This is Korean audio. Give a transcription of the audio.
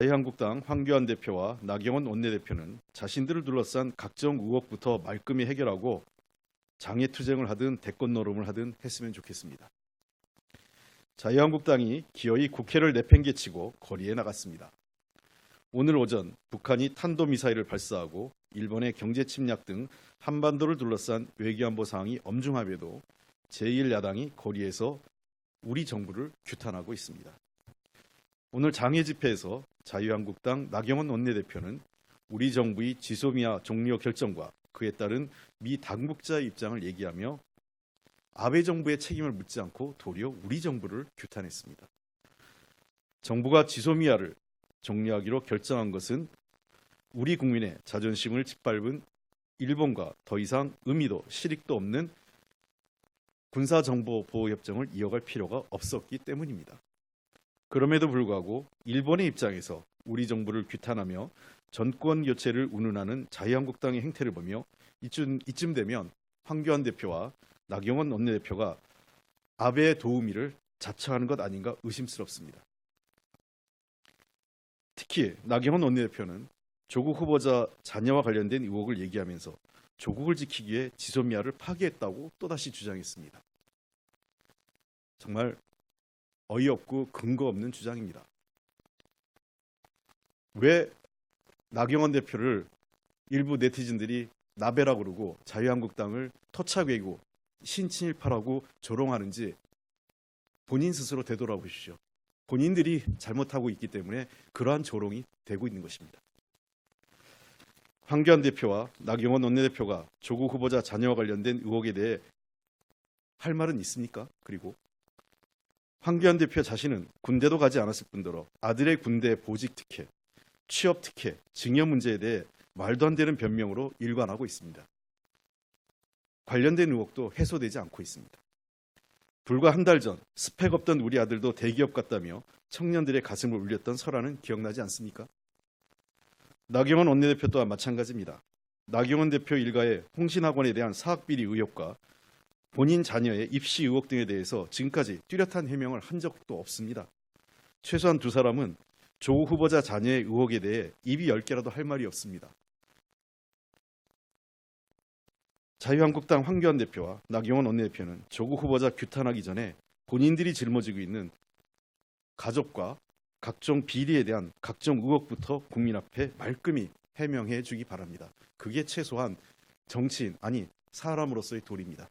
자유한국당 황교안 대표와 나경원 원내대표는 자신들을 둘러싼 각종 의혹부터 말끔히 해결하고 장애투쟁을 하든 대권 노름을 하든 했으면 좋겠습니다. 자유한국당이 기어이 국회를 내팽개치고 거리에 나갔습니다. 오늘 오전 북한이 탄도미사일을 발사하고 일본의 경제 침략 등 한반도를 둘러싼 외교안보 상황이 엄중함에도 제1야당이 거리에서 우리 정부를 규탄하고 있습니다. 오늘 장애 집회에서 자유한국당 나경원 원내대표는 우리 정부의 지소미아 종료 결정과 그에 따른 미 당국자의 입장을 얘기하며 아베 정부의 책임을 묻지 않고 도리어 우리 정부를 규탄했습니다. 정부가 지소미아를 종료하기로 결정한 것은 우리 국민의 자존심을 짓밟은 일본과 더 이상 의미도 실익도 없는 군사정보보호협정을 이어갈 필요가 없었기 때문입니다. 그럼에도 불구하고 일본의 입장에서 우리 정부를 규탄하며 정권 교체를 운운하는 자유한국당의 행태를 보며 이쯤, 이쯤 되면 황교안 대표와 나경원 원내대표가 아베의 도우미를 자처하는 것 아닌가 의심스럽습니다. 특히 나경원 원내대표는 조국 후보자 자녀와 관련된 의혹을 얘기하면서 조국을 지키기 위해 지소미아를 파기했다고 또다시 주장했습니다. 정말 어이없고 근거 없는 주장입니다. 왜 나경원 대표를 일부 네티즌들이 나베라 그러고 자유한국당을 토착외고 신친일파라고 조롱하는지 본인 스스로 되돌아보십시오. 본인들이 잘못하고 있기 때문에 그러한 조롱이 되고 있는 것입니다. 황교안 대표와 나경원 원내대표가 조국 후보자 자녀와 관련된 의혹에 대해 할 말은 있습니까? 그리고 황교안 대표 자신은 군대도 가지 않았을 뿐더러 아들의 군대 보직 특혜, 취업 특혜, 증여 문제에 대해 말도 안 되는 변명으로 일관하고 있습니다. 관련된 의혹도 해소되지 않고 있습니다. 불과 한 달 전 스펙 없던 우리 아들도 대기업 갔다며 청년들의 가슴을 울렸던 설화는 기억나지 않습니까? 나경원 원내대표 또한 마찬가지입니다. 나경원 대표 일가의 홍신학원에 대한 사학비리 의혹과 본인 자녀의 입시 의혹 등에 대해서 지금까지 뚜렷한 해명을 한 적도 없습니다. 최소한 두 사람은 조 후보자 자녀의 의혹에 대해 입이 열 개라도 할 말이 없습니다. 자유한국당 황교안 대표와 나경원 원내대표는 조국 후보자 규탄하기 전에 본인들이 짊어지고 있는 가족과 각종 비리에 대한 각종 의혹부터 국민 앞에 말끔히 해명해 주기 바랍니다. 그게 최소한 정치인 아니 사람으로서의 도리입니다.